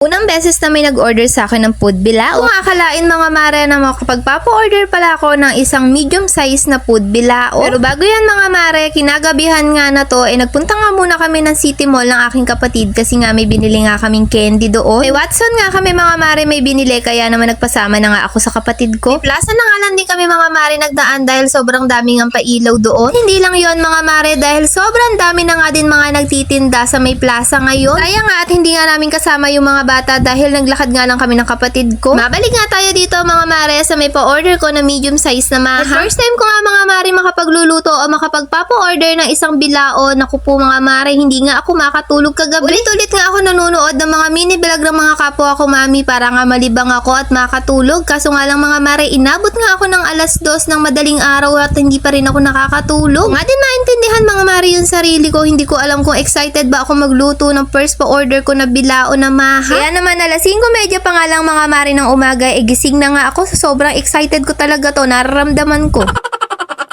Unang beses na may nag-order sa akin ng food bilao. Kung akalain mga mare na makapagpapa-order pala ako ng isang medium size na food bilao. Pero bago yan mga mare, kinagabihan nga na to, eh nagpunta nga muna kami ng City Mall ng aking kapatid kasi nga may binili nga kaming candy doon. May Watson nga kami mga mare may binili kaya naman nagpasama na nga ako sa kapatid ko. May plaza na nga lang din kami mga mare nagdaan dahil sobrang dami ng pailaw doon. Hindi lang yon mga mare dahil sobrang dami na nga din mga nagtitinda sa may plaza ngayon. Kaya nga at hindi nga namin kasama yung mga bata dahil naglakad nga lang kami ng kapatid ko. Mabalik nga tayo dito mga mare sa may pa-order ko na medium size na maha. First time ko nga mga mare makapagluluto o makapagpapa-order ng isang bilao. Naku po mga mare, hindi nga ako makatulog kagabi. Ulit-ulit nga ako nanonood ng mga mini vlog ng mga kapwa ko mami para nga malibang ako at makatulog. Kaso nga lang mga mare, inabot nga ako ng alas dos ng madaling araw at hindi pa rin ako nakakatulog. Nga din maintindihan mga mare yung sarili ko. Hindi ko alam kung excited ba ako magluto ng first pa-order ko na bilao na maha. Kaya naman alas 5 medya pa nga lang mga mare ng umaga, eh gising na nga ako. So, sobrang excited ko talaga to. Nararamdaman ko.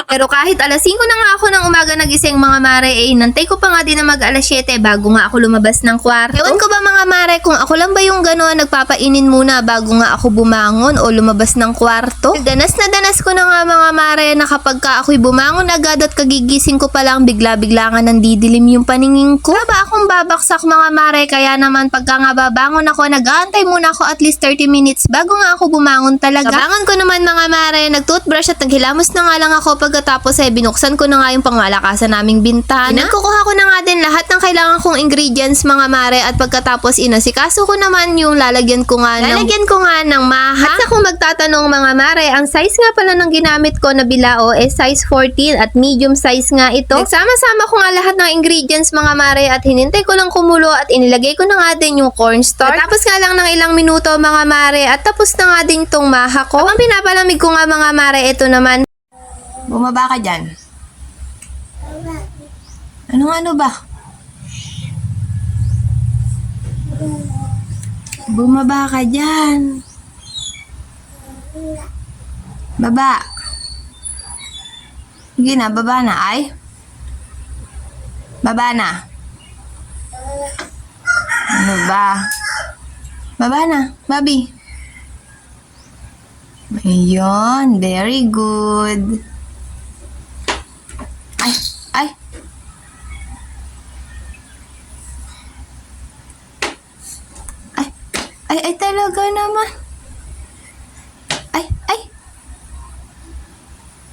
Pero kahit alas 5 na nga ako ng umaga nagising mga mare, eh inantay ko pa nga din na mag alas 7 bago nga ako lumabas ng kwarto. Ewan ko ba mga mare kung ako lang ba yung gano'n nagpapainin muna bago nga ako bumangon o lumabas ng kwarto? Danas na danas ko na nga mga mare na kapag ka ako'y bumangon agad at kagigising ko pa lang bigla-bigla nga nandidilim yung paningin ko. Wala ba akong babaksak mga mare kaya naman pagka nga babangon ako nag-aantay muna ako at least 30 minutes bago nga ako bumangon talaga. Kabangon ko naman mga mare, nag-toothbrush at naghilamos na nga lang ako pagkatapos eh binuksan ko na nga yung pangmalakasan naming bintana. Pinagkukuha ko na nga din lahat ng kailangan kong ingredients mga mare at pagkatapos inasikaso ko naman yung lalagyan ko nga ng lalagyan ko nga ng maha. At kung magtatanong mga mare, ang size nga pala ng ginamit ko na bilao eh size 14 at medium size nga ito. Nagsama-sama ko nga lahat ng ingredients mga mare at hinintay ko lang kumulo at inilagay ko na nga din yung cornstarch. Tapos nga lang ng ilang minuto mga mare at tapos na nga din tong maha ko. Habang pinapalamig ko nga mga mare, ito naman Bumaba ka dyan. Anong ano ba? Bumaba ka dyan. Baba. Sige na, baba na ay. Baba na. Ano ba? Baba na, Bobby. Ayun, very good. Ay, ay. Ay, ay, ay talaga naman. Ay, ay.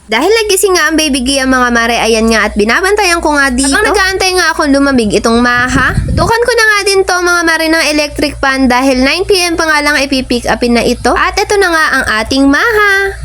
Dahil nagising nga ang baby Gia mga mare, ayan nga at binabantayan ko nga dito. Habang nag-aantay nga akong lumamig itong maha. Tutukan ko na nga din to mga mare ng electric pan dahil 9pm pa nga lang ipipick upin na ito. At ito na nga ang ating maha.